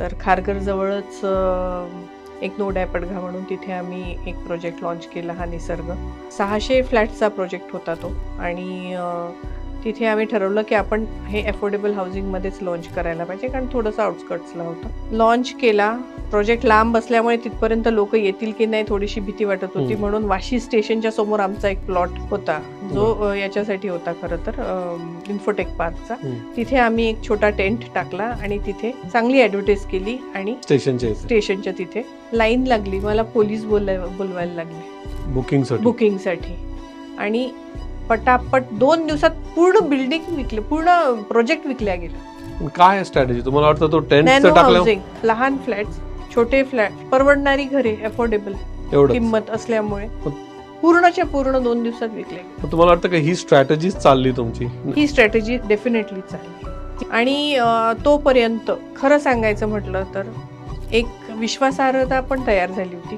तर खारघरजवळच एक नो डॅपडघा म्हणून तिथे आम्ही एक प्रोजेक्ट लॉन्च केला हा निसर्ग. सहाशे फ्लॅटचा प्रोजेक्ट होता तो आणि तिथे आम्ही ठरवलं की आपण हे अफोर्डेबल हाऊसिंगमध्येच लॉन्च करायला पाहिजे कारण थोडंसं आउटस्कट्सला होतं. लॉन्च केला प्रोजेक्ट लांब असल्यामुळे तिथपर्यंत लोक येतील की नाही थोडीशी भीती वाटत होती. म्हणून वाशी स्टेशनच्या समोर आमचा एक प्लॉट होता जो याच्यासाठी होता खरं तर इन्फोटेक पार्कचा. तिथे आम्ही एक छोटा टेंट टाकला आणि तिथे चांगली ऍडव्हर्टाईज केली आणि स्टेशनच्या स्टेशनच्या तिथे लाईन लागली. मला पोलीस बोलाय बोलवायला लागले. बुकिंगसाठी बुकिंगसाठी आणि पटापट दोन दिवसात पूर्ण बिल्डिंग विकले पूर्ण प्रोजेक्ट विकल्या गेला. काय स्ट्रॅटेजी तुम्हाला वाटतं तो टेंट लहान फ्लॅट छोटे फ्लॅट परवडणारी घरे अफोर्डेबल किंमत असल्यामुळे पूर्णच्या पूर्ण दोन दिवसात विकले. तुम्हाला वाटतं का ही स्ट्रॅटेजीच चालली तुमची? ही स्ट्रॅटेजी डेफिनेटली चालली. आणि तोपर्यंत खरं सांगायचं म्हटलं तर एक विश्वासार्हता पण तयार झाली होती.